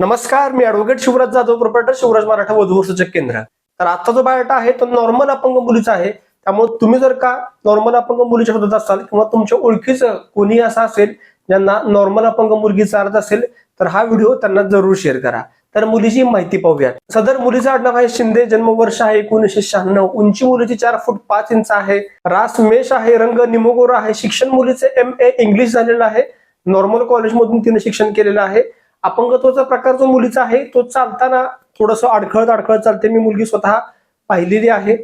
नमस्कार मी advocate Shivraj Jadhav proprietor Shivraj Maratha वधू सूचक केंद्र. तर आता जो बायोटा आहे तो नॉर्मल अपंग मुलीचा आहे. त्यामुळे तुम्ही जर का नॉर्मल अपंग मुलीच्या शोधात असाल किंवा तुमच्या ओळखीचं कोणी असं असेल ज्यांना नॉर्मल अपंग मुलगी चालत असेल तर हा व्हिडिओ त्यांना जरूर शेअर करा. तर मुलीची माहिती पाहूया सदर मुलीचा आडनाव आहे शिंदे जन्मवर्ष आहे एकोणीसशे शहाण्णव. उंची मुलीची चार फूट पाच इंच आहे. रास मेष आहे रंग निमोगोरा आहे. शिक्षण मुलीचे एम ए इंग्लिश झालेलं आहे. नॉर्मल कॉलेजमधून तिने शिक्षण केलेलं आहे. अपंगत्वाचा प्रकार जो मुलीचा आहे तो चालताना थोडस अडखळत अडखळत चालते. मी मुलगी स्वतः पाहिलेली आहे.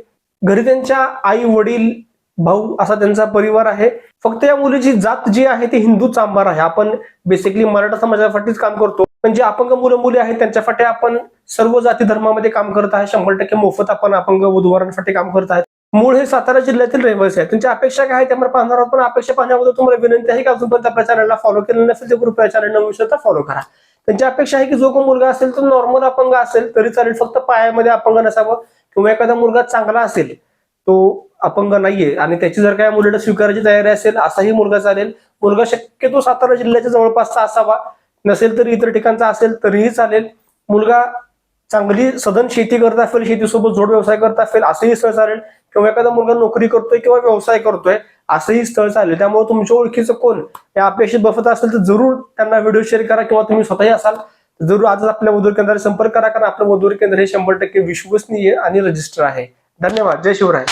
घरी त्यांच्या आई वडील भाऊ असा त्यांचा परिवार आहे. फक्त या मुलीची जात जी आहे ती हिंदू चांबार आहे. आपण बेसिकली मराठा समाजासाठीच काम करतो. पण जे अपंग मुलं मुली आहेत त्यांच्यासाठी आपण सर्व जाती धर्मामध्ये काम करत आहे. शंभर टक्के मोफत आपण अपंग वधूवरांसाठी काम करत आहेत मूळ हे सातारा जिल्ह्यातील रहिवासी आहे त्यांच्या अपेक्षा काय आहे? त्यामुळे पाहणार आहोत. पण अपेक्षा पाहण्याबद्दल तुम्हाला विनंती आहे की अजूनपर्यंत आपल्या चॅनलला फॉलो केलं नसेल तर कृपया चॅनल नवीन तर फॉलो करा. त्यांची अपेक्षा आहे की जो कोण मुलगा असेल तो नॉर्मल अपंग असेल तरी चालेल. फक्त पायामध्ये अपंग नसावं किंवा एखादा मुलगा चांगला असेल तो अपंग नाहीये. आणि त्याची जर काय मुलीला स्वीकारायची तयारी असेल असाही मुलगा चालेल. मुलगा शक्यतो सातारा जिल्ह्याच्या जवळपासचा असावा नसेल तर इतर ठिकाणचा असेल तरीही चालेल. मुलगा चांगली सदन शेती करत असेल शेतीसोबत जोड व्यवसाय करत असेल असंही स्थळ चालेल. किंवा एखादा मुलगा नोकरी करतोय किंवा व्यवसाय करतोय असंही स्थळ चालेल. त्यामुळे तुमच्या ओळखीचं कोण या अपेक्षित बसत असेल तर जरूर त्यांना व्हिडिओ शेअर करा किंवा तुम्ही स्वतःही असाल तर जरूर आजच आपल्या मधुर केंद्रात संपर्क करा कारण आपलं मधुर केंद्र हे शंभर टक्के विश्वसनीय आणि रजिस्टर आहे. धन्यवाद. जय शिवराय.